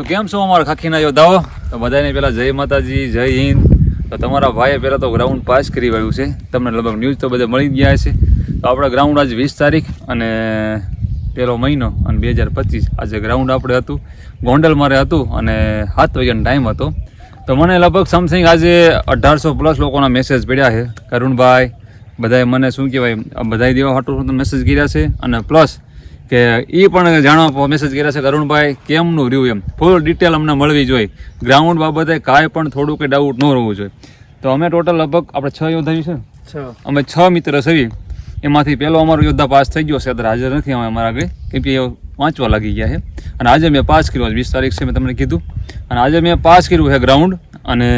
તો કેમ છો અમારા ખાખીના યોદ્ધાઓ તો બધાને પહેલાં જય માતાજી, જય હિન્દ. તો તમારા ભાઈએ પહેલાં તો ગ્રાઉન્ડ પાસ કરી વાળ્યું છે. તમને લગભગ ન્યૂઝ તો બધા મળી ગયા છે તો આપણા ગ્રાઉન્ડ આજે વીસ તારીખ અને પહેલો મહિનો અને બે હજાર પચીસ. આજે ગ્રાઉન્ડ આપણે હતું, ગોંડલ મારે હતું અને સાત વાગ્યાનો ટાઈમ હતો. તો મને લગભગ સમથિંગ આજે અઢારસો પ્લસ લોકોના મેસેજ પડ્યા છે. કરુણભાઈ, બધાએ મને શું કહેવાય બધાએ દેવા હાટું મેસેજ કર્યા છે. અને પ્લસ કે એ પણ જાણવા મેસેજ કર્યા છે કે અરુણભાઈ કેમનું રહ્યું એમ? ફૂલ ડિટેલ અમને મળવી જોઈએ. ગ્રાઉન્ડ બાબતે કાંઈ પણ થોડું કે ડાઉટ ન રહેવું જોઈએ. તો અમે ટોટલ લગભગ આપણે છ યોદ્ધા છે? અમે છ મિત્ર છીએ. એમાંથી પહેલો અમારો યોદ્ધા પાસ થઈ ગયો છે. અત્યારે હાજર નથી અમે અમારા આગળ કેમ કે એ વાંચવા લાગી ગયા છે. અને આજે મેં પાસ કર્યું વીસ તારીખ છે મેં તમને કીધું. અને આજે મેં પાસ કર્યું છે ગ્રાઉન્ડ અને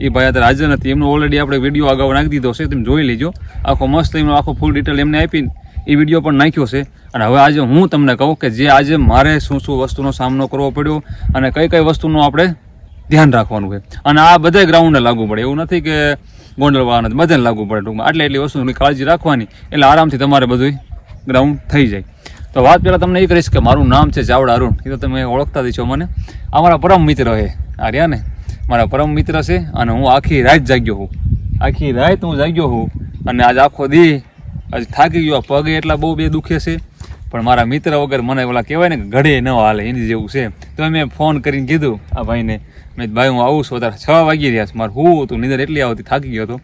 એ ભાઈ અત્યારે હાજર નથી. એમનો ઓલરેડી આપણે વીડિયો અગાઉ નાખી દીધો છે. તમે જોઈ લેજો. આખો મસ્ત એમનો આખો ફૂલ ડિટેલ એમને આપીને એ વીડિયો પણ નાખ્યો છે. અને હવે આજે હું તમને કહું કે જે આજે મારે શું શું વસ્તુનો સામનો કરવો પડ્યો અને કઈ કઈ વસ્તુનો આપણે ધ્યાન રાખવાનું છે. અને આ બધા ગ્રાઉન્ડને લાગુ પડે. એવું નથી કે ગોંડલવાળાને બધાને લાગુ પડે ટૂંકમાં. આટલી એટલી વસ્તુની કાળજી રાખવાની એટલે આરામથી તમારે બધું ગ્રાઉન્ડ થઈ જાય. તો વાત પહેલાં તમને એ કહીશ કે મારું નામ છે ચાવડા અરુણ. એ તો તમે ઓળખતા જ મને. મારા પરમ મિત્ર છે. આ રહ્યા ને? મારા પરમ મિત્ર છે અને હું આખી રાત જાગ્યો હું આખી રાત હું જાગ્યો હું અને આજ આખો દી હજી થાકી ગયો, પગ એટલા બહુ બે દુખે છે. પણ મારા મિત્ર વગર મને ઓલા કહેવાય ને ઘડે ન હાલે, એની જેવું છે. તો મેં ફોન કરીને કીધું આ ભાઈને, મેં ભાઈ, હું આવું છું, અત્યારે છ વાગી રહ્યા છે. મારે હું હતું, નીંદર એટલી આવતી થાકી ગયો હતો.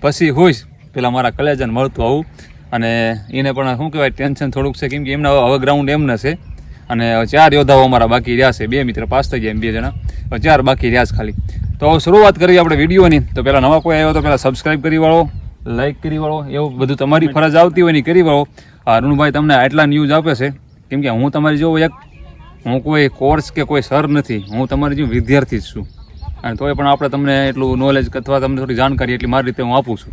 પછી હોઈશ. પેલા મારા કલેજાને મળતું આવું. અને એને પણ શું કહેવાય, ટેન્શન થોડુંક છે, કેમ કે એમના હવે ગ્રાઉન્ડ એમને છે. અને ચાર યોદ્ધાઓ અમારા બાકી રહ્યા છે. બે મિત્ર પાસ થઈ ગયા એમ, બે જણા. ચાર બાકી રહ્યા છે ખાલી. તો શરૂઆત કરીએ આપણે વિડીયોની. તો પહેલાં નવા કોઈ આવ્યો તો પહેલાં સબસ્ક્રાઈબ કરી વાળો. લાઈક કરી વાળો એવું? બધું તમારી ફરજ આવતી હોય ને કરી વાળો. આ અરુણભાઈ તમને આટલા ન્યૂઝ આપે છે. કેમ કે હું તમારી જેવો એક હું કોઈ કોર્સ કે કોઈ સર નથી. હું તમારી જેવું વિદ્યાર્થી જ છું. અને તોય પણ આપણે તમને એટલું નોલેજ અથવા તમને થોડી જાણકારી એટલી મારી રીતે હું આપું છું.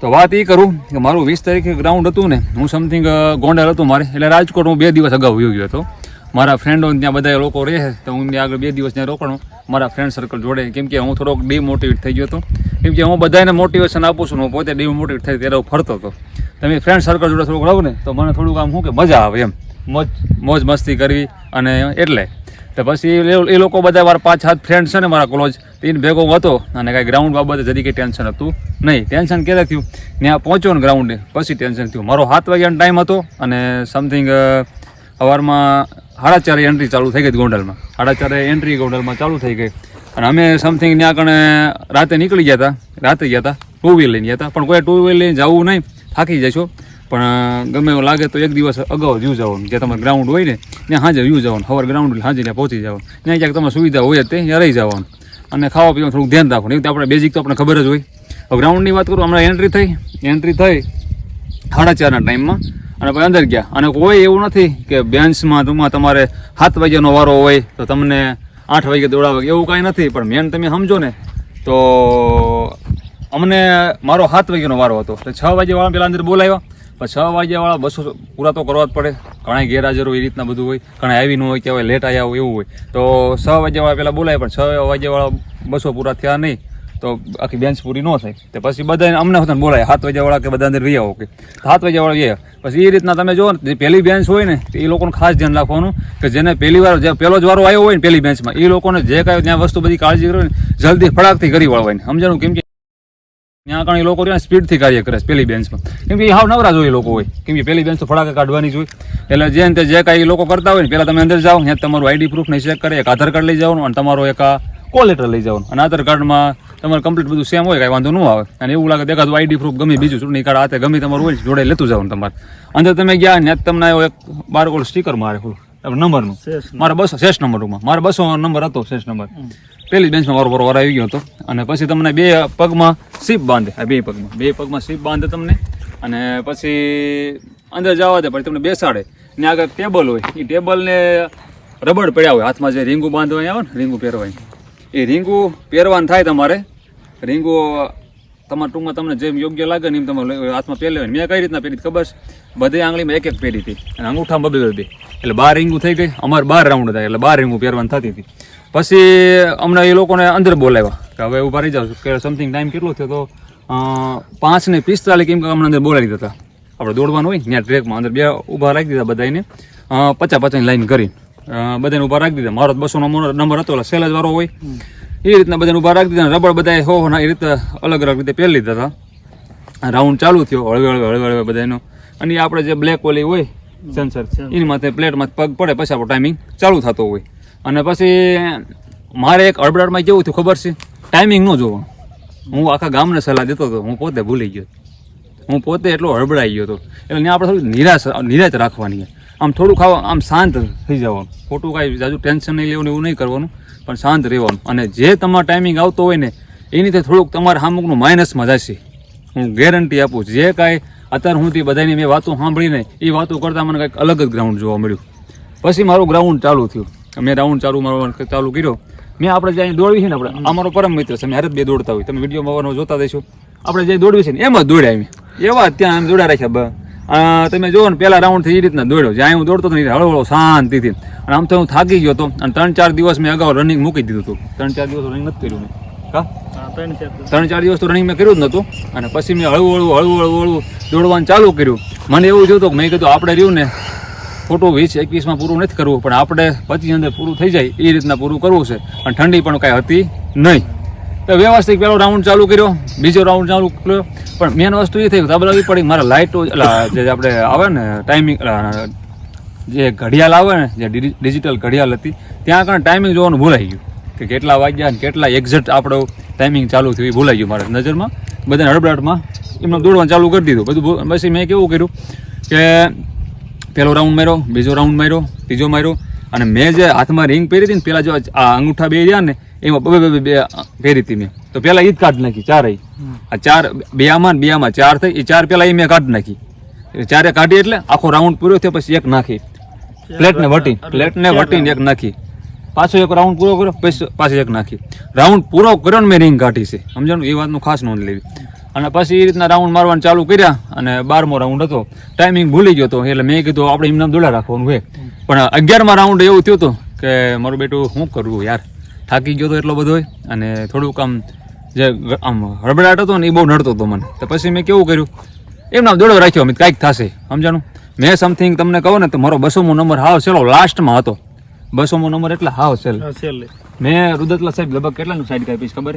તો વાત એ કરું કે મારું વીસ તારીખે ગ્રાઉન્ડ હતું ને હું સમથિંગ ગોંડલ હતું મારે. એટલે રાજકોટ હું બે દિવસ અગાઉ વયો ગયો હતો. મારા ફ્રેન્ડો ત્યાં બધા લોકો રહે તો હું ત્યાં આગળ બે દિવસ ત્યાં રોકાણો. મારા ફ્રેન્ડ સર્કલ જોડે. કેમ કે હું થોડોક ડિમોટિવેટ થઈ ગયો હતો. કેમ કે હું બધાને મોટિવેશન આપું છું હું પોતે ડિમોટિવેટ થઈ ત્યારે હું ફરતો હતો. તમે ફ્રેન્ડ સર્કલ જોડે થોડુંક રહું ને તો મને થોડુંક આમ શું કે મજા આવે એમ. મોજ. મોજ મસ્તી કરવી અને એટલે. તો પછી એ- લોકો બધા મારા પાંચ સાત ફ્રેન્ડ છે ને મારા ક્લોઝ એને ભેગો હતો અને કાંઈ ગ્રાઉન્ડ બાબતે જરી કંઈ ટેન્શન હતું નહીં. ટેન્શન ક્યારે થયું? ત્યાં પહોંચ્યો ને ગ્રાઉન્ડે પછી ટેન્શન થયું. મારો સાત વાગ્યાનો ટાઈમ હતો અને સમથિંગ સવારમાં સાડા ચારે એન્ટ્રી ચાલુ થઈ ગઈ ગોંડલમાં. સાડા ચારે એન્ટ્રી ગોંડલમાં ચાલુ થઈ ગઈ. અને અમે સમથિંગ ત્યાં કણે રાતે નીકળી ગયા હતા રાતે ગયા હતા ટુ વ્હીલ લઈને ગયા હતા પણ કોઈ ટુ વ્હીલ લઈને જવું નહીં, થાકી જશો. પણ ગમે એવું લાગે તો એક દિવસ અગાઉ વ્યૂ જવાનું. જે તમારે ગ્રાઉન્ડ હોય ને, ત્યાં હાજર વ્યૂ જવાનું. હવાર ગ્રાઉન્ડ હાજર ત્યાં પહોંચી જવાનું. ત્યાં ક્યાંક તમારે સુવિધા હોય તે, ત્યાં રહી જવાનું. અને ખાવા પીવાનું થોડુંક ધ્યાન રાખવાનું. તો આપણે બેઝિક તો આપણે ખબર જ હોય. હવે ગ્રાઉન્ડની વાત કરું, હમણાં એન્ટ્રી થઈ. એન્ટ્રી થઈ સાડા ચારના ટાઈમમાં અને પછી અંદર ગયા. અને કોઈ એવું નથી કે બેન્ચમાં તમારે સાત વાગ્યાનો વારો હોય તો તમને આઠ વાગે દોડાવે એવું કાંઈ નથી, પણ મેન તમે સમજો ને, તો અમને મારો સાત વાગ્યાનો વારો હતો. તો છ વાગ્યાવાળા પહેલાં અંદર બોલાવ્યા. પણ છ વાગ્યાવાળા બસો પૂરા તો કરવા જ પડે. ઘણા ગેરહાજર હોય એ રીતના બધું હોય ઘણા આવી ન હોય કે હવે લેટ આવ્યા હોય એવું હોય. તો છ વાગ્યાવાળા પહેલાં બોલાય, પણ છ વાગ્યાવાળા બસો પૂરા થયા નહીં. તો આખી બેન્ચ પૂરી ન થાય. તો પછી બધા અમને હતા બોલાય, સાત વાગ્યાવાળા કે બધા અંદર રહ્યા આવો કે સાત વાગ્યાવાળા એ પછી એ રીતના તમે જો ને પહેલી બેન્ચ હોય ને એ લોકોને ખાસ ધ્યાન રાખવાનું કે જેને પહેલી વાર જે પહેલો જ વારો આવ્યો હોય ને પહેલી બેન્ચમાં એ લોકોને જે કાંઈ ત્યાં વસ્તુ બધી કાળજી કરે ને, જલ્દી ફટાકથી કરી વાળવાની સમજાણું કેમ કે ત્યાં આગળ એ લોકો રહ્યા સ્પીડથી કાર્ય કરે છે પેલી બેન્ચમાં. કેમ કે એ હાવ નવરા જોઈએ લોકો હોય. કેમ કે પેલી બેન્ચ તો ફટાકે કાઢવાની જ હોય. એટલે જે ને તે જે કાંઈ એ લોકો કરતા હોય ને, પહેલાં તમે અંદર જાઓ, ત્યાં તમારું આઈડી પ્રૂફ ને ચેક કરે, એક આધાર કાર્ડ લઈ જવાનું અને તમારો એક કોલ લેટર લઈ જવાનું. અને આધાર કાર્ડમાં તમારે કમ્પ્લીટ બધું સેમ હોય કાંઈ વાંધો ન આવે. અને એવું લાગે દેખાતું આઈડી પ્રૂફ ગમે બીજું ચૂંટણી કાર્ડ હાથે ગમે તમારું હોય જોડે લેતું જવાનું તમારે. અંદર તમે ગયા ને તમને આવ્યો એક બાર કોલ સ્ટીકર મારે નંબરનું મારા બસો શેષ નંબરમાં મારા બસો નંબર હતો શેષ નંબર પેલી બેન્ચમાં મારો બરોબર આવી ગયો હતો. અને પછી તમને બે પગમાં સીપ બાંધે. આ બે પગમાં. બે પગમાં સીપ બાંધે તમને. અને પછી અંદર જવા દે પછી તમને બેસાડે. ને આગળ ટેબલ હોય. એ ટેબલને રબડ પડ્યા હોય. હાથમાં જે રીંગું બાંધવાની આવે ને રીંગું પહેરવાની. એ રીંગું પહેરવાનું થાય તમારે. રીંગું તમારા ટૂંકમાં તમને જેમ યોગ્ય લાગે ને એમ તમે હાથમાં પહેરી લેવાની મેં કઈ રીતના પહેરી ખબર છે? બધી આંગળીમાં એક એક પહેરી હતી. અને અંગૂઠામાં બબે બબે એટલે બાર રીંગું થઈ ગઈ. અમારે બાર રાઉન્ડ થાય એટલે બાર રીંગું પહેરવાની થતી હતી. પછી અમને એ લોકોને અંદર બોલાવ્યા કે હવે ઊભા રહી જાવ કે સમથિંગ ટાઈમ કેટલો થયો તો પાંચ ને પિસ્તાલીસ કેમ કે અમને અંદર બોલાવી દીધા આપણે દોડવાનું હોય ત્યાં ટ્રેકમાં અંદર બે ઊભા રાખી દીધા બધાને પચાસ પચાસની લાઈન કરી. બધાને ઊભા રાખી દીધા. મારો બસોનો નંબર હતો, એટલે સેલેજ વાળો હોય. એ રીતના બધાને ઊભા રાખી દીધા અને રબડ બધા હો હોના એ રીતે અલગ અલગ રીતે પહેરી લીધા હતા. રાઉન્ડ ચાલુ થયો હળવે હળવે હળવે હળવે બધાનો. અને એ આપણે જે બ્લેક ઓલી હોય સેન્સર એની માથે પ્લેટમાં પગ પડે પછી આપણો ટાઈમિંગ ચાલુ થતો હોય. અને પછી મારે એક અડબડાટમાં કેવું થયું ખબર છે? ટાઈમિંગ ન જોવાનું હું આખા ગામને સલાહ દેતો હતો હું પોતે ભૂલી ગયો. હું પોતે એટલો હળબડાઈ ગયો હતો. એટલે ત્યાં આપણે થોડી નિરાશ નિરાશ રાખવાની આમ થોડું ખાવા આમ શાંત થઈ જવાનું ખોટું કાંઈ જાજુ ટેન્શન નહીં લેવાનું એવું નહીં કરવાનું. પણ શાંત રહેવાનું અને જે તમારો ટાઈમિંગ આવતો હોય ને એની તે થોડુંક તમારા હામુકનું માઇનસમાં જશે. હું ગેરંટી આપું છું જે કાંઈ અત્યારે હું તે બધાની મેં વાતો સાંભળીને એ વાતો કરતાં મને કંઈક અલગ જ ગ્રાઉન્ડ જોવા મળ્યું. પછી મારું ગ્રાઉન્ડ ચાલુ થયું. મેં રાઉન્ડ ચાલુ મારો ચાલુ કર્યો. મેં આપણે જે અહીં દોડવી છે ને આપણે અમારો પરમ મિત્ર છે હારે જ બે દોડતા હોય. તમે વીડિયો જોતા દઈશું આપણે જે દોડવી છે ને એમ જ દોડ્યા અમે. એવા ત્યાં એમ દોડ્યા રાખ્યા તમે જુઓ ને પહેલા રાઉન્ડથી એ રીતના દોડ્યો. જ્યાં હું દોડતો હતો ને હળવળો હળવો હળવો શાંતિથી. અને આમ તો હું થાકી ગયો હતો. અને ત્રણ ચાર દિવસ મેં અગાઉ રનિંગ મૂકી દીધું હતું. ત્રણ ચાર દિવસ રનિંગ નથી કર્યું મેં. કા? ત્રણ ચાર દિવસ. તો રનિંગ મેં કર્યું જ નહોતું. અને પછી મેં હળવું હળવું હળવું હળવું હળવું દોડવાનું ચાલુ કર્યું. મને એવું જોતું કે મેં કીધું આપણે રહ્યું ને ખોટું વીસ એકવીસમાં પૂરું નથી કરવું પણ આપણે પચીસ અંદર પૂરું થઈ જાય એ રીતના પૂરું કરવું છે. અને ઠંડી પણ કાંઈ હતી નહીં. વ્યવસ્થિત પહેલો રાઉન્ડ ચાલુ કર્યો, બીજો રાઉન્ડ ચાલુ કર્યો. પણ મેન વસ્તુ એ થઈ તબલાવી પડી મારા લાઇટો જે આપણે આવે ને ટાઈમિંગ જે ઘડિયાળ આવે ને, જે ડિજિટલ ઘડિયાળ હતી, ત્યાં આગળ ટાઈમિંગ જોવાનું ભૂલાઈ ગયું. કે કેટલા વાગ્યા ને કેટલા એક્ઝેક્ટ આપણો ટાઈમિંગ ચાલુ થયું એ ભૂલાઈ ગયું મારા નજરમાં. બધાને હડબડાટમાં એમને દોડવાનું ચાલુ કરી દીધું. બધું પછી મેં કેવું કર્યું કે પહેલો રાઉન્ડ માર્યો, બીજો રાઉન્ડ માર્યો, ત્રીજો માર્યો. અને મેં જે હાથમાં રિંગ પહેરી હતી ને, પેલા જો આ અંગૂઠા બે રહ્યા ને એમાં બે હતી મેં. તો પેલા ઈ જ કાઢ નાખી ચાર આ ચાર બે આમાં બે આમાં ચાર થઈ એ ચાર પેલા એ મેં કાઢ નાખી. ચારે કાઢી એટલે આખો રાઉન્ડ પૂરો થયો પછી એક નાખી. પ્લેટને વટી પ્લેટને વટીને એક નાખી. પાછો એક રાઉન્ડ પૂરો કર્યો પછી પાછી એક નાખી. રાઉન્ડ પૂરો કર્યો ને મેં રિંગ કાઢી છે. સમજાણું? એ વાતનું ખાસ નોંધ લેવી. અને પછી એ રીતના રાઉન્ડ મારવાનું ચાલુ કર્યા અને બારમો રાઉન્ડ હતો. ટાઈમિંગ ભૂલી ગયો હતો એટલે મેં કીધું આપણે એમને દોડા રાખવાનું હોય પણ અગિયારમાં રાઉન્ડ એવું થયું હતું કે મારું બેટું શું કરવું યાર? થાકી ગયો તો એટલો બધો અને થોડુંક આમ જે આમ હળબડાટ હતો ને એ બહુ નડતો હતો મને. તો પછી મેં કેવું કર્યું? એમના દોડો રાખ્યો અમે કાંઈક થશે. સમજાણું? મેં સમથિંગ તમને કહું ને તો મારો બસોમો નંબર હાવ છેલ્લો લાસ્ટમાં હતો. બસોમો નંબર એટલે હાવ છેલ્લો. મેં રુદતલા સાહેબ લગભગ કેટલાનું સાઈડ કાપી ખબર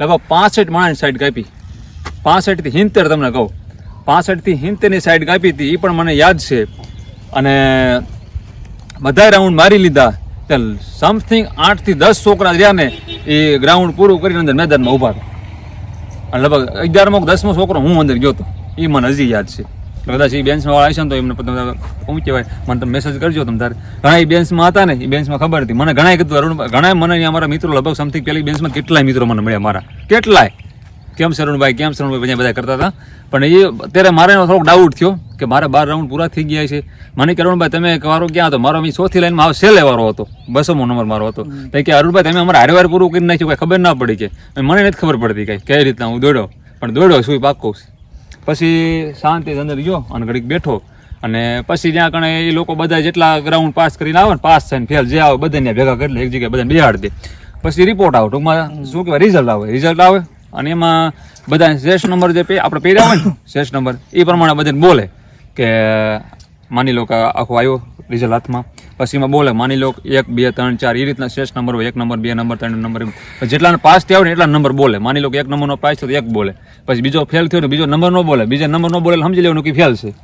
લગભગ પાસઠ માણસ સાઈડ કાપી. પાસઠથી હિંતેર તમને કહું. પાસઠથી થી હિંતેર સાઈડ કાપી હતી એ પણ મને યાદ છે. અને બધા રાઉન્ડ મારી લીધા. સમથિંગ આઠથી દસ છોકરા રહ્યા ને, એ ગ્રાઉન્ડ પૂરું કરીને અંદર મેદાનમાં ઊભા હતા અને લગભગ અગિયારમો દસમો છોકરો હું અંદર ગયો હતો. એ મને હજી યાદ છે. કદાચ એ બેન્ચમાં વાળા આવશે ને તો એમને શું કહેવાય, મને તમે મેસેજ કરજો તમે તારે. ઘણા એ બેન્ચમાં હતા ને એ બેન્ચમાં ખબર હતી. મને ઘણા કીધું ઘણા મને અમારા મિત્રો લગભગ સમથિંગ પેલી બેન્ચમાં કેટલાય મિત્રો મને મળ્યા મારા. કેટલાય? કેમ શરણભાઈ કેમ શરણભાઈ બધા બધા કરતા હતા. પણ એ ત્યારે મારે એનો થોડોક ડાઉટ થયો કે મારા બાર રાઉન્ડ પૂરા થઈ ગયા છે. મને કે અરુણભાઈ તમે એક વારો ક્યાં હતો? મારો ચોથી લાઈનમાં આવો સેલે વારો હતો. બસોમો નંબર મારો હતો. તો કે અરુણભાઈ તમે અમારે હારે પૂરું કરી નાખ્યું કંઈ ખબર ના પડી કે. મને નથી ખબર પડતી કંઈ કઈ રીતના હું દોડ્યો. પણ દોડ્યો છું પાક્કો પછી શાંતિ અંદર ગયો અને ઘડીક બેઠો. અને પછી જ્યાં કણે એ લોકો બધા જેટલા ગ્રાઉન્ડ પાસ કરીને આવે ને પાસ થઈને ફેલ જે આવે બધાને ભેગા કરી લે એક જગ્યાએ બધાને બિહાડ દે. પછી રિપોર્ટ આવે ટૂંકમાં શું કહેવાય રિઝલ્ટ આવે. રિઝલ્ટ આવે અને એમાં બધા શેષ નંબર જે આપણે પહેર્યા હોય ને શેષ નંબર, એ પ્રમાણે બધાને બોલે કે, માની લો કે આખો આવ્યો રિઝલ્ટ હાથમાં. પછી એમાં બોલે, માની લો એક, બે, ત્રણ, ચાર, એ રીતના શેષ નંબર હોય, એક નંબર, બે નંબર, ત્રણ નંબર જેટલા પાસ થયા હોય ને એટલા નંબર બોલે. માની લો કે એક નંબરનો પાસ થયો તો એક બોલે. પછી બીજો ફેલ થયો ને બીજો નંબર ન બોલે. બીજા નંબર ન બોલે સમજી લેવાનું કે ફેલ છે.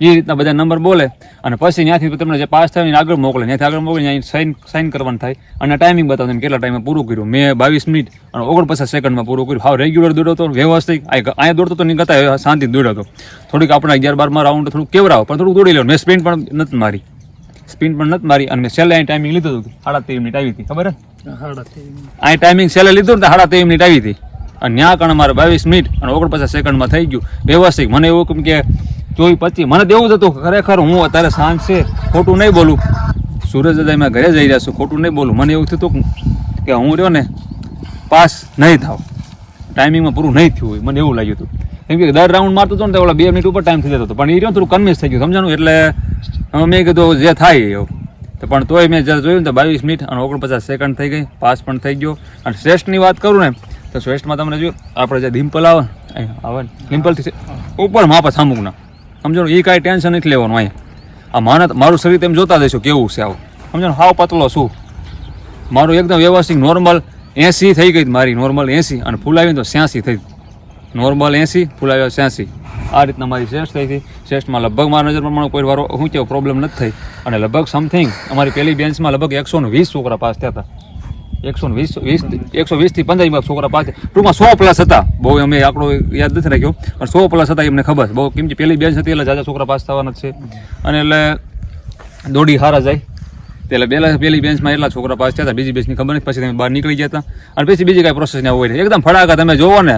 એ રીતના બધા નંબર બોલે અને પછી ત્યાંથી તમને જે પાસ થાય આગળ મોકલે. ત્યાંથી આગળ મોકલે ત્યાં સાઇન સાઇન કરવાનું થાય. અને ટાઈમિંગ બતાવે તમે કેટલા ટાઈમે પૂરું કર્યું. મેં બાવીસ મિનિટ અને ઓગણપચાસ સેકન્ડમાં પૂરું કર્યું. હાવ રેગ્યુલર દોડતો હતો વ્યવસ્થિત. અહીંયા દોડતો તો નહીં કરતા શાંતિ દોડ્યો હતો થોડીક આપણે અગિયાર બારમાં રાઉન્ડ થોડુંક કેવરાવ પણ થોડું દોડી લો મેં સ્પિન પણ નથી મારી. સ્પિન પણ નથી મારી અને મેં છેલ્લે અહીં ટાઈમિંગ લીધું હતું. સાડા તેર મિનિટ આવી હતી. ખબર હે? અહીં ટાઈમિંગ છેલ્લે લીધું ને સાડા તેર મિનિટ આવી હતી. અને ત્યાં કણ મારે બાવીસ મિનિટ અને ઓગણપચાસ સેકન્ડમાં થઈ ગયું. વ્યવસ્થિત. મને એવું કેમ કે ચોવીસ, પચીસ, મને એવું જ હતું ખરેખર હું અત્યારે સાંજ છે, ખોટું નહીં બોલું. સૂરજ દાદા મેં ઘરે જઈ રહ્યા છું, ખોટું નહીં બોલું. મને એવું થતું કે હું રહ્યો ને, પાસ નહીં થાવ. ટાઈમિંગમાં પૂરું નહીં થયું હોય. મને એવું લાગ્યું હતું. કેમ કે દર રાઉન્ડ મારતો હતો ને તો ઓલા બે મિનિટ ઉપર ટાઈમ થઈ જતો હતો. પણ એ રહ્યો થોડું કન્વિન્સ થઈ ગયું, સમજાણું? એટલે મેં કીધું જે થાય એવું તો પણ તોય મેં જ્યારે જોયું ને તો બાવીસ મિનિટ અને ઓગણપચાસ સેકન્ડ થઈ ગઈ, પાસ પણ થઈ ગયો. અને શ્રેષ્ઠની વાત કરું ને તો શ્રેષ્ઠમાં તમને જો આપણે જે ડિમ્પલ આવે ને, આવે ને ડિમ્પલથી ઉપર માપા સામુકના. સમજો એ કાંઈ ટેન્શન નથી લેવાનું અહીંયા. આ માનત મારું શરીર તેમ જોતા દેશો કેવું છે આવું. સમજો હાવ પતલો શું મારું એકદમ વ્યવસ્થિત નોર્મલ એંસી થઈ ગઈ મારી નોર્મલ એંસી. અને ફૂલાવી તો છ્યાસી થઈ નોર્મલ એંસી ફૂલાવ્યા છ્યાસી. આ રીતના મારી શ્રેષ્ઠ થઈ હતી શ્રેષ્ઠમાં લગભગ મારા નજર પ્રમાણે કોઈ વારો શું કેવો પ્રોબ્લેમ નથી થઈ. અને લગભગ સમથિંગ અમારી પહેલી બેન્ચમાં લગભગ એકસો વીસ છોકરા પાસ થયા હતા. એકસો વીસ વીસ એકસો વીસથી પંદર છોકરા પાસ. સો પ્લસ હતા. બહુ અમે આંકડો યાદ નથી રાખ્યો, પણ સો પ્લસ હતા એમને ખબર. બહુ કેમ કે પહેલી બેન્ચ હતી એટલે જાજા છોકરા પાસ થવાના છે. અને એટલે દોડી હારા જાય. એટલે પહેલાં પહેલી બેન્ચમાં એટલા છોકરા પાસ થયા હતા. બીજી બેન્ચની ખબર નથી. પછી તમે બહાર નીકળી જતા અને પછી બીજી કાંઈ પ્રોસેસ ના હોય. એકદમ ફડાકા તમે જોવો ને.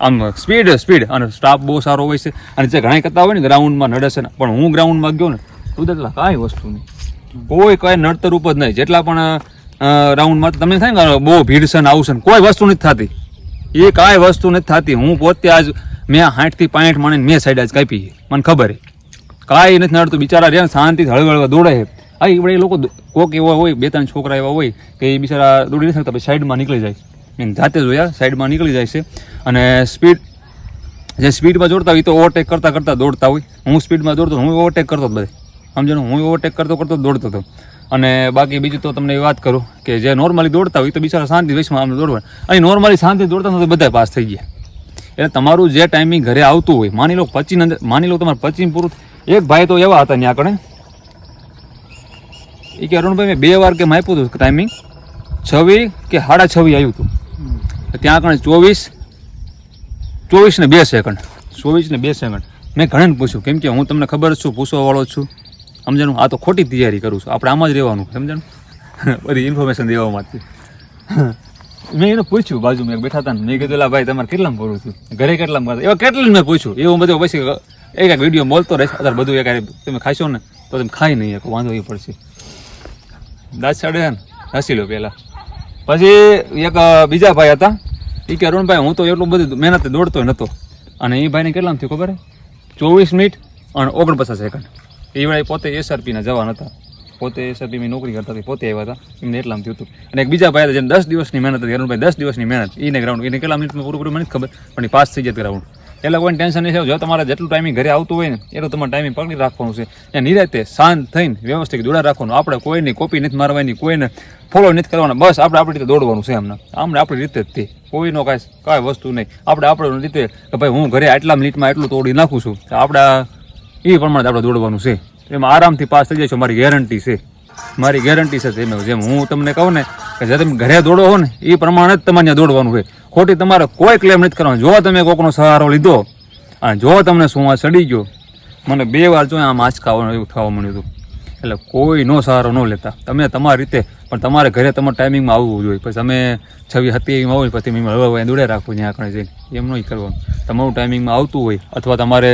આમ સ્પીડ સ્પીડ અને સ્ટાફ બહુ સારો હોય છે. અને જે ઘણા કરતા હોય ને ગ્રાઉન્ડમાં નડે છે પણ હું ગ્રાઉન્ડમાં ગયો ને તું એટલા કાંઈ વસ્તુ નહીં. કોઈ કાંઈ નડતર ઉપર જ નહીં. જેટલા પણ રાઉન્ડમાં તો તમને થાય ને બહુ ભીડ છે ને આવું છે ને, કોઈ વસ્તુ નથી થતી. એ કાંઈ વસ્તુ નથી થતી. હું પોતે આજ મેં સાઠથી પાંઠ માણે મેં સાઈડ આજ કાપી. મને ખબર કાંઈ નથી નડતું. બિચારા રહ્યા શાંતિથી હળવે હળવળ દોડે છે. હા એ એ લોકો કોક એવા હોય, બે ત્રણ છોકરા એવા હોય કે એ બિચારા દોડી નથી શકતા સાઈડમાં નીકળી જાય મેં જાતે જોયા સાઈડમાં નીકળી જાય છે. અને સ્પીડ જે સ્પીડમાં જોડતા હોય તો ઓવરટેક કરતાં કરતાં દોડતા હોય. હું સ્પીડમાં દોડતો હું ઓવરટેક કરતો બધે. સમજો હું ઓવરટેક કરતો કરતો દોડતો હતો અને બાકી બીજું તો તમને એ વાત કરું કે જે નોર્મલી દોડતા હોય તો બિચારા શાંતિ વૈશમાં આમ દોડવા. અહીં નોર્મલી શાંતિ દોડતા નથી તો બધા પાસ થઈ ગયા. એટલે તમારું જે ટાઈમિંગ ઘરે આવતું હોય માની લો પચીને અંદર માની લો તમારે પચીને પૂરું એક ભાઈ તો એવા હતા ત્યાં આગળ એ કે અરુણભાઈ મેં બે વાર કેમ આપ્યું હતું ટાઈમિંગ છવી કે સાડા છવી આવ્યું હતું? ત્યાં આગળ ચોવીસ ચોવીસ ને બે સેકન્ડ ચોવીસ ને બે સેકન્ડ મેં ઘણાને પૂછ્યું કેમ કે હું તમને ખબર છું પૂછવાવાળો છું. સમજાણું? આ તો ખોટી તૈયારી કરું છું. આપણે આમાં જ રહેવાનું, સમજાણું? બધી ઇન્ફોર્મેશન દેવા માટે. મેં એને પૂછ્યું બાજુ મેં બેઠા હતા મેં કીધું "એલા ભાઈ, તમારે કેટલામાં ભરું છું? ઘરે કેટલામાં ભરું એવા કેટલી મેં પૂછ્યું. એવું બધું પછી એક એક વીડિયો બોલતો રહેશે અત્યારે બધું એક તમે ખાશો ને, તો તમે ખાઈ નહીં એક વાંધો એ પડશે. દાંત સાડે હસી લો પહેલાં. પછી એક બીજા ભાઈ હતા. એ કે અરુણભાઈ હું તો એટલું બધું મહેનત દોડતો નહોતો અને એ ભાઈને કેટલામ થયું ખબર ચોવીસ મિનિટ અને ઓગણપચાસ સેકન્ડ. એ પોતે એસઆરપીના જવાન હતા. પોતે એસઆરપીમાં નોકરી કરતા પોતે આવ્યા હતા. એમને એટલામ થયું હતું. અને એક બીજા ભાઈ હતા જેને દસ દિવસની મહેનત હતી, અરુણભાઈ દસ દિવસની મહેનત એને ગ્રાઉન્ડ એને કેટલા મિનિટમાં પૂરું પૂરું મને ખબર, પણ એ પાસ થઈ જાય ગ્રાઉન્ડ એટલે કોઈ ટેન્શન નહીં થાય. જો તમારે જેટલું ટાઈમિંગ ઘરે આવતું હોય ને એટલું તમારે ટાઈમિંગ પકડી રાખવાનું છે. ત્યાં નિરાતે શાંત થઈને વ્યવસ્થિત દોડા રાખવાનું. આપણે કોઈની કોપી નથી મારવાની કોઈને ફોલો નથી કરવાનો. બસ આપણે આપણી રીતે દોડવાનું છે એમને. આમને આપણી રીતે જ તે. કોઈનો કાંઈ કાંઈ વસ્તુ નહીં. આપણે આપણી રીતે કે ભાઈ હું ઘરે આટલા મિનિટમાં એટલું તોડી નાખું છું. આપણે એ પ્રમાણે આપણે દોડવાનું છે. એમાં આરામથી પાસ થઈ છે, મારી ગેરંટી છે. મારી ગેરંટી છે તેમ જેમ હું તમને કહું ને કે જે તમે ઘરે દોડો હો ને, એ પ્રમાણે જ તમારે ત્યાં દોડવાનું છે. ખોટી તમારે કોઈ ક્લેમ નથી કરવાનો. જો તમે કોકનો સહારો લીધો અને જો તમને સુવા ચડી ગયો, મને બે વાર જો આમ આંચકાવાનું એવું થવા મળ્યું હતું. એટલે કોઈનો સહારો ન લેતા. તમે તમારી રીતે પણ તમારે ઘરે તમારા ટાઈમિંગમાં આવવું જોઈએ. પછી તમે છવી હતી એમાં આવો, પછી મેં હળવા દોડે રાખવું ત્યાં આગળ જઈને. એમ નહીં કરવાનું. તમારું ટાઈમિંગમાં આવતું હોય અથવા તમારે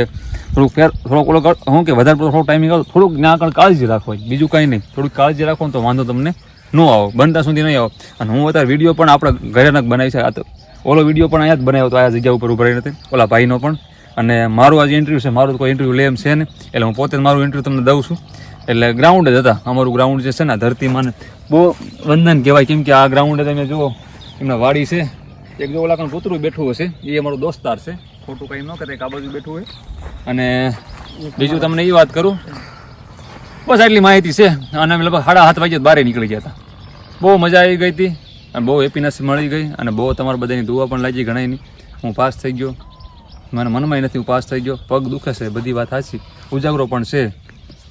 થોડુંક ફેર થોડોક ઓલો શું કે વધારે થોડું ટાઈમિંગ આવે થોડુંક ત્યાં આગળ કાળજી રાખવાની બીજું કાંઈ નહીં. થોડીક કાળજી રાખો તો વાંધો તમને ન આવો. બનતા સુધી નહીં આવો. અને હું અત્યારે વીડિયો પણ આપણે ઘરે ન બનાવી છે. આ તો ઓલો વીડિયો પણ અહીંયા જ બનાવ્યો હતો. આ જગ્યા ઉપર ઊભા રહીને નથી ઓલા ભાઈનો પણ. અને મારું આજે ઇન્ટરવ્યૂ છે. મારું કોઈ ઇન્ટરવ્યૂ લે એમ છે ને એટલે હું પોતે મારું ઇન્ટરવ્યૂ તમને દઉં છું. એટલે ગ્રાઉન્ડ જ હતા. અમારું ગ્રાઉન્ડ જે છે ને ધરતીમાં બહુ વંદન કહેવાય. કેમ કે આ ગ્રાઉન્ડ તમે જુઓ, એમના વાડી છે. એક જો ઓલા કાંઈ કૂતરું બેઠું હશે, એ અમારો દોસ્તાર છે. ખોટું કંઈ ન કરે આ બાજુ બેઠું હોય. અને બીજું તમને એ વાત કરું, બસ આટલી માહિતી છે. અને અમે લગભગ સાડા સાત વાગે બહાર નીકળી ગયા હતા. બહુ મજા આવી ગઈ હતી અને બહુ હેપીનેસ મળી ગઈ. અને બહુ તમારા બધાની દુવા પણ લાગી ઘણાની હું પાસ થઈ ગયો. મને મનમાં નથી હું પાસ થઈ ગયો. પગ દુખે છે, બધી વાત સાચી. ઉજાગરો પણ છે.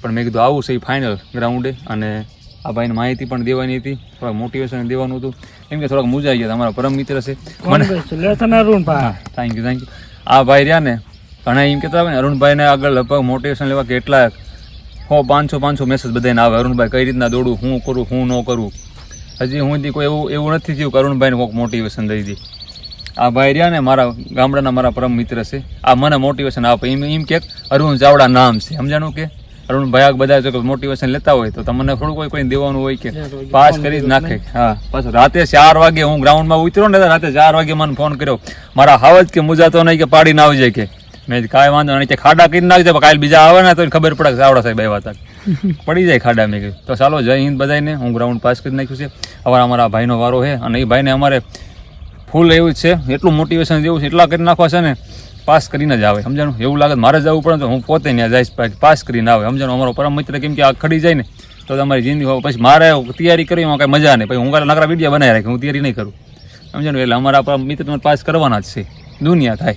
પણ મેં કીધું આવું છે એ ફાઇનલ ગ્રાઉન્ડે અને આ ભાઈને માહિતી પણ દેવાની હતી. થોડાક મોટિવેશન દેવાનું હતું. એમ કે થોડાક મુજાઈ ગયા તમારા પરમ મિત્ર છે. મને થેન્ક યુ થેન્ક યુ આ ભાઈ રહ્યા ને ઘણા એમ કહેતા હોય ને અરુણભાઈને આગળ લગભગ મોટિવેશન લેવા કેટલા હો પાંચસો પાંચસો મેસેજ બધાને આવે. અરુણભાઈ કઈ રીતના દોડું હું કરું હું ન કરું? હજી હું કોઈ એવું એવું નથી થયું કે અરુણભાઈને કોઈક મોટિવેશન દઈ દી. આ ભાઈ રહ્યા ને મારા ગામડાના મારા પરમ મિત્ર છે. આ મને મોટિવેશન આપે. એમ એમ કે અરુણ ચાવડા નામ છે. સમજાણું કે? અરુણભાઈ ભાઈ બધા જો મોટિવેશન લેતા હોય તો તમને થોડું કોઈ કોઈ દેવાનું હોય કે પાસ કરી જ નાખે. હા બસ રાતે ચાર વાગે હું ગ્રાઉન્ડમાં ઉતર્યો ને રાતે ચાર વાગે મને ફોન કર્યો. મારા હાવજ કે મુજાતો નહીં કે પાડી ના આવી જાય કે. મેં કાંઈ વાંધો નહીં કે ખાડા કરી નાખી જાય કાલે બીજા આવે ને તો ખબર પડે કે ચાવડા સાહેબ આવ્યા હતા. પડી જાય ખાડા મેં કહ્યું તો ચાલો જય હિન્દ બધાને હું ગ્રાઉન્ડ પાસ કરી નાખ્યું છે. હવે અમારા ભાઈનો વારો છે અને એ ભાઈને અમારે ફૂલ એવું જ છે. એટલું મોટિવેશન જેવું છે એટલા કરી નાખવા છે ને. પાસ કરીને જ આવે સમજાણું? એવું લાગે મારે જવું પડે તો હું પોતે ત્યાં જઈશ પાસ કરીને આવે. સમજાણું? અમારો પરમ મિત્ર કેમ કે આ ખડી જાય ને, તો તમારી જિંદગી. પછી મારે તૈયારી કરી એમાં કાંઈ મજા નહીં. પછી હું કાલે નકરા વીડિયો બનાવી રાખી, હું તૈયારી નહીં કરું. સમજાણું? એટલે અમારા મિત્ર પાસ કરવાના જ છે. દુનિયા થાય.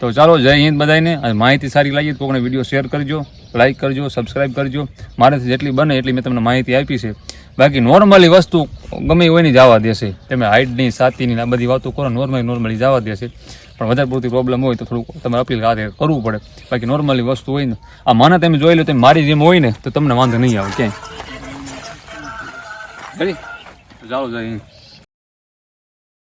તો ચાલો, જય હિન્દ બધાને માહિતી સારી લાગી તો કોઈને વીડિયો શેર કરજો લાઇક કરજો, સબસ્ક્રાઇબ કરજો. મારાથી જેટલી બને એટલી મેં તમને માહિતી આપી છે. બાકી નોર્મલી વસ્તુ ગમે નહીં જવા દેશે. તમે હાઇટની સાતીની આ બધી વાતો કરો, નોર્મલી નોર્મલી જવા દેશે. પણ વધારે પૂરતી પ્રોબ્લેમ હોય તો થોડુંક તમારે અપીલ હાથે કરવું પડે. બાકી નોર્મલી વસ્તુ હોય ને, આ માના તમે જોઈ લો તો મારી જેમ હોય ને, તો તમને વાંધો નહીં આવે ક્યાંય? ચાલો જય